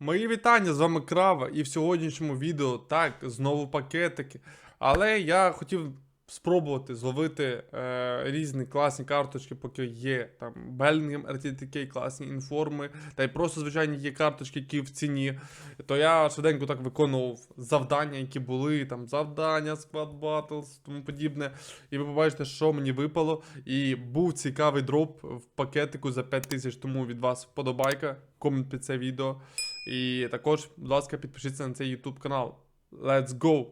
Мої вітання, з вами Крава, і в сьогоднішньому відео так, знову пакетики. Але я хотів спробувати зловити е, різні класні карточки, поки є там Bellingham, RTTK, класні інформи, та й просто звичайні є карточки, які в ціні. То я швиденько так виконував завдання, які були, там завдання, Squad Battles, тому подібне. І ви побачите, що мені випало. І був цікавий дроп в пакетику за 5000, тому від вас вподобайка, комент під це відео. І також, будь ласка, підпишіться на цей YouTube канал. Let's go!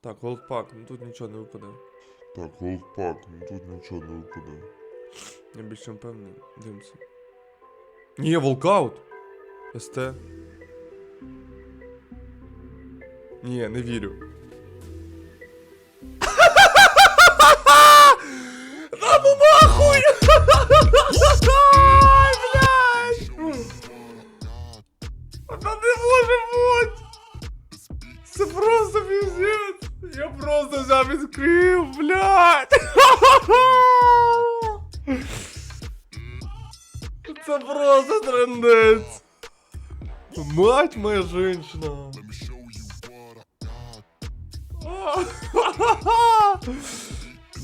Так, голдпак, ну тут нічого не випаде. Так, голдпак, ну тут нічого не випаде. Я більш чим певний. Дивимося. Ні, волкаут! СТ. Ні, не вірю. Просто! Мать моя женщина!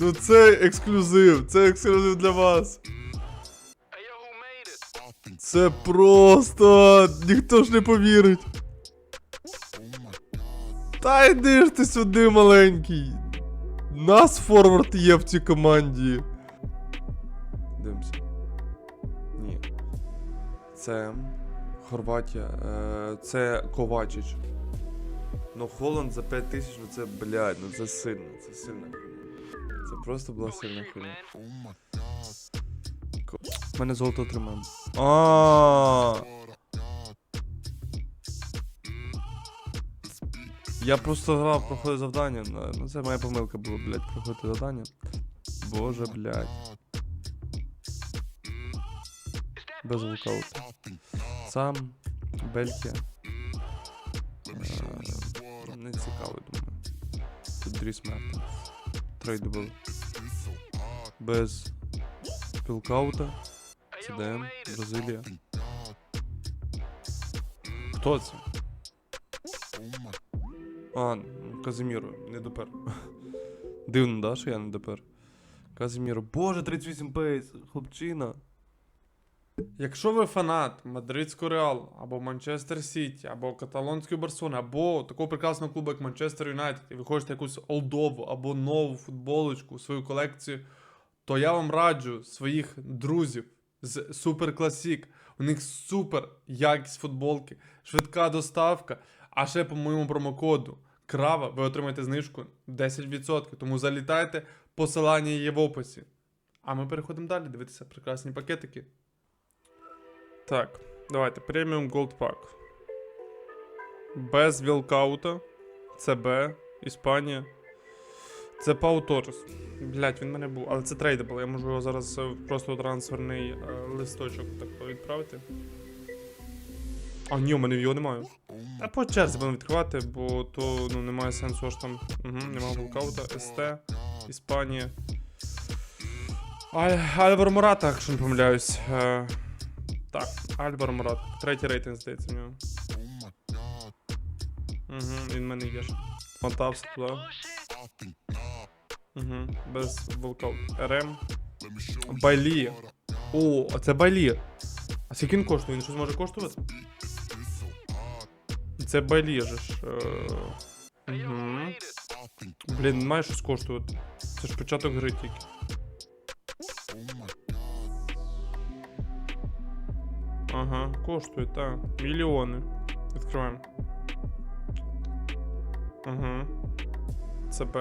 Ну це ексклюзив, це ексклюзив для вас. Це просто ніхто ж не повірить. Та йди ж ти сюди, маленький. Нас форвард є в цій команді. Дивимося. Це Хорватія. Е, це Ковачич. Ну, Холланд за 5 тисяч, ну це, блядь, ну це сильно, це хуйня. Це просто була сильна хуйня. Ко- Мене золото отримаємо. А. Я просто грав, проходив завдання. Ну, Ну це моя помилка була, блядь, проходити завдання. Боже, блядь. Без волкауту. Сам, Бельгія. Е, Не цікаво, думаю. Тут Дріс Мертенс. Трейдабл. Без пілкаута. ЦДМ, Бразилія. Хто це? А, Казиміро, не допер. Дивно, да, що я не допер. Казиміро. Боже, 38 пейс, хлопчина. Якщо ви фанат Мадридського Реалу, або Манчестер Сіті, або Каталонської Барселони, або такого прекрасного клубу, як Манчестер Юнайтед, і ви хочете якусь олдову або нову футболочку, свою колекцію, то я вам раджу своїх друзів з Супер Класік. У них супер якість футболки, швидка доставка. А ще по моєму промокоду Крава ви отримаєте знижку 10%. Тому залітайте, посилання є в описі. А ми переходимо далі, дивитися прекрасні пакетики. Так, давайте. Преміум Gold Pack. Без вілкаута. ЦБ, Іспанія. Це Пау Торрес. Блять, він мене був. Але це трейдабл. Я можу його зараз е, просто трансферний е, листочок так відправити. А ні, у мене його немає. А по черзі будемо відкривати, бо то ну, немає сенсу аж там. Угу, немає волкаута. СТ, Іспанія. Аль- Альвар Мурата, якщо не помиляюсь. Е, так, Альвар Мурат. Третій рейтинг, здається, в нього. Угу, він в мене є. Фантавс туди. Угу, без волкаут. РМ. Байлі. О, а це Байлі. А скільки він коштує? Він щось може коштувати? Це Байлі же ж. Угу. Блін, має щось коштувати. Це ж початок гри тільки. Ага, коштує, так. Мільйони. Відкриваємо. Ага. ЦБ.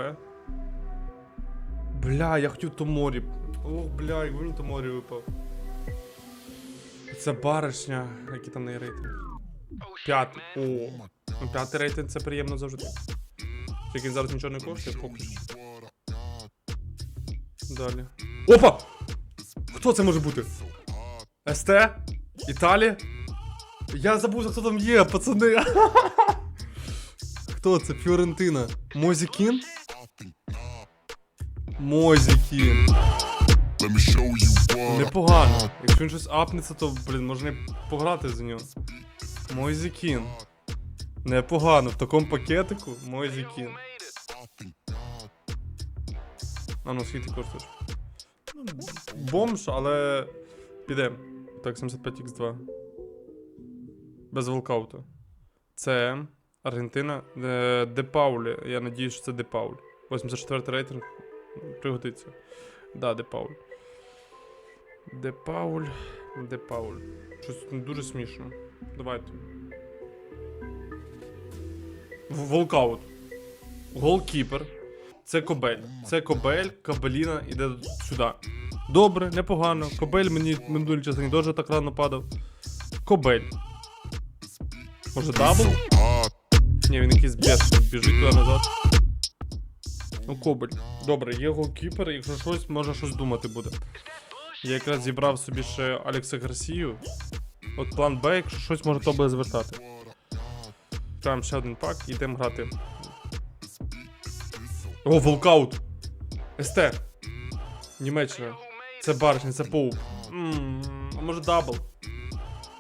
Бля, я хотів Томорі. Ох, бля, як він Томорі випав. Це баришня, який там рейтинг. П'ятий. О. Ну, п'ятий рейтинг це приємно завжди. Тільки зараз нічого не коштує, поки що. Далі. Опа! Хто це може бути? СТ? Італія? Я забув, хто там є, пацани. Хто це? Фіорентина. Мозікін? Мозікін. Непогано. Якщо він щось апнеться, то, блін, можна пограти за нього. Мойзікін. Непогано. В такому пакетику Мойзікін. А ну скільки коштуєш? Ну, Бомж, але піде. Так, 75x2. Без волкауту. Це Аргентина. Е, Де Паулі. Я надіюсь, що це Де Пауль. 84 рейтинг. Пригодиться. Да, Де Пауль. Де Пауль. Де Пауль. Щось дуже смішно. Давайте. Волкаут. Голкіпер. Це Кобель. Це Кобель, Кабеліна іде сюди. Добре, непогано. Кобель мені в минулій частині теж так рано падав. Кобель. Може дабл? Ні, він якийсь бешений, біжить туди назад. Ну, Кобель. Добре, є голкіпер, якщо щось, може щось думати буде. Я якраз зібрав собі ще Алекса Гарсію. От план Б, якщо щось може то буде звертати. Там ще один пак, йдемо грати. О, волкаут! СТ. Німеччина. Це баришня, це поуп. А може дабл?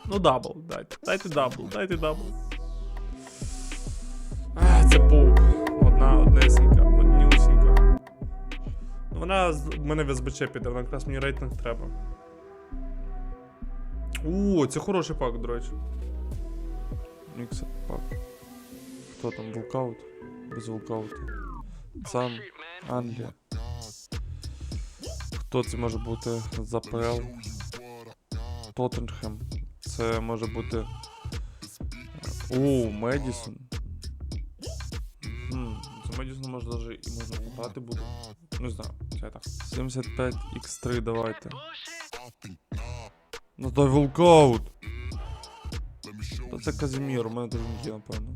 Ну дабл, дайте. Дайте дабл, дайте дабл. А, це поуп. Одна, однесенька, однюсінька. Ну, Вона з- мене в СБЧ піде, вона якраз мені рейтинг треба. О, це хороший пак, до речі. Міксер пак. Хто там? Волкаут? Без волкауту. Сам Англія. Хто це може бути з АПЛ? Тоттенхем. Це може бути. О, Медісон. Хм, за Медісон може даже і можна пограти буде. Не знаю, це так. 75 x3 давайте. Ну дай волкаут. Та це Казімір, у мене теж є, напевно.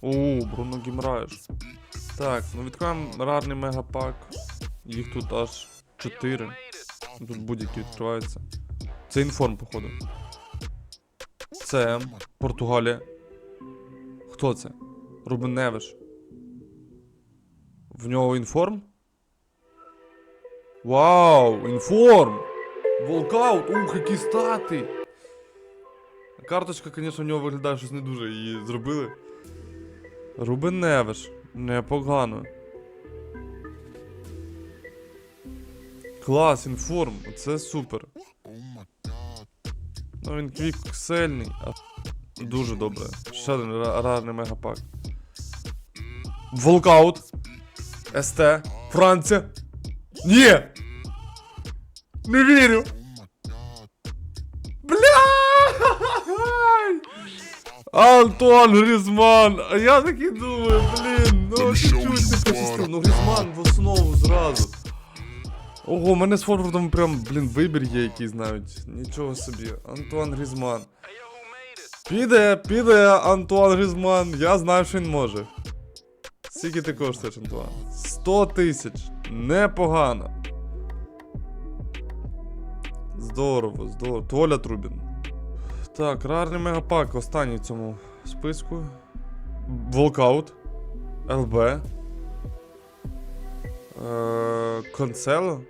О, Бруно Гімраєш. Так, ну відкриваємо рарний мегапак. Їх тут аж 4. Тут будь-які відкриваються. Це інформ, походу. Це Португалія. Хто це? Рубен Невиш. В нього інформ? Вау! Інформ! Волкаут! Ух, які стати! Карточка, звісно, у нього виглядає щось не дуже її зробили. Рубен Невиш. Непогано. Клас, інформ, це супер. Ну він квіксельний. А... Дуже добре. Ще один рарний мегапак. Волкаут. СТ. Франція. Ні! Не вірю! Антон Грізман! А я так і думаю, блін, ну чуть-чуть не you Ну Грізман в основу зразу. Ого, у мене з форвардом прям, блін, вибір є якийсь навіть. Нічого собі. Антуан Грізман. Піде, піде Антуан Грізман. Я знаю, що він може. Скільки ти коштуєш, Антуан? 100 тисяч. Непогано. Здорово, здорово. Толя Трубін. Так, рарний мегапак, останній в цьому списку. Волкаут. ЛБ. Е, Консело.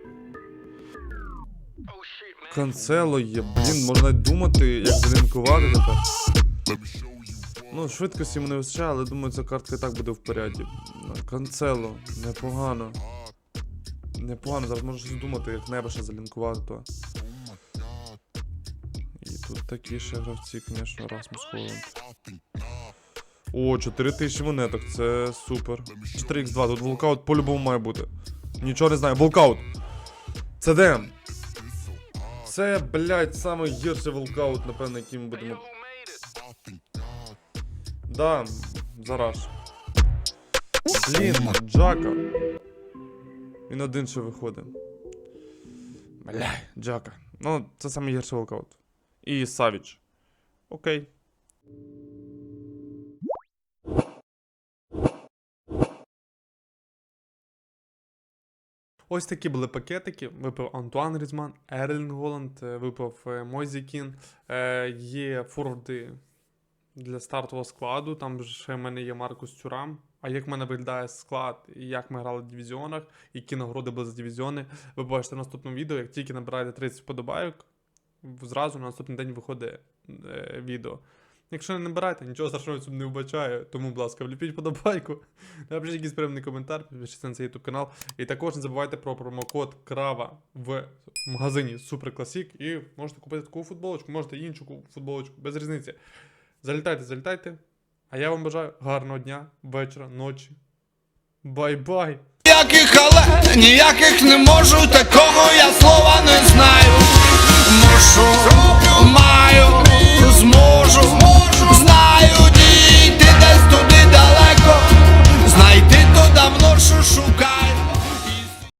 Канцело є, блін, можна думати, як залінкувати тепер. Ну, швидкості йому не вистачає, але думаю, ця картка і так буде в поряді. Канцело, непогано. Непогано, зараз можу щось думати, як небо ще залінкувати, то. І тут такі ще гравці, звісно, Расмус Холланд. О, 4000 монеток, це супер. 4х2, тут волкаут по-любому має бути. Нічого не знаю. Волкаут. Це де? Це, блядь, саме гірший волкаут, напевно, який ми будемо. Да, зараз. Блін, Джака. Він один ще виходить. Бля, Джака. Ну, це саме гірший волкаут. І Савіч. Окей. Ось такі були пакетики. Випав Антуан Різман, Ерлін Голланд, е, випав е, Мойзі Кін. Е, Є форварди для стартового складу. Там ще в мене є Маркус Тюрам. а як в мене виглядає склад, і як ми грали в дивізіонах, які нагороди були за дивізіони, ви побачите в наступному відео. Як тільки набираєте 30 вподобайок, зразу на наступний день виходить відео. Якщо не набираєте, нічого страшного цьому не вбачаю. Тому, будь ласка, вліпіть подобайку. Напишіть якийсь приємний коментар, підпишіться на цей YouTube канал. І також не забувайте про промокод Крава в магазині Super Classic і можете купити таку футболочку, можете іншу футболочку, без різниці. Залітайте, залітайте. А я вам бажаю гарного дня, вечора, ночі. Бай-бай! Ніяких але, ніяких не можу, такого я слова не знаю. Мушу, маю, зможу, знаю, дійти десь туди далеко, знайти то давно що шукаю.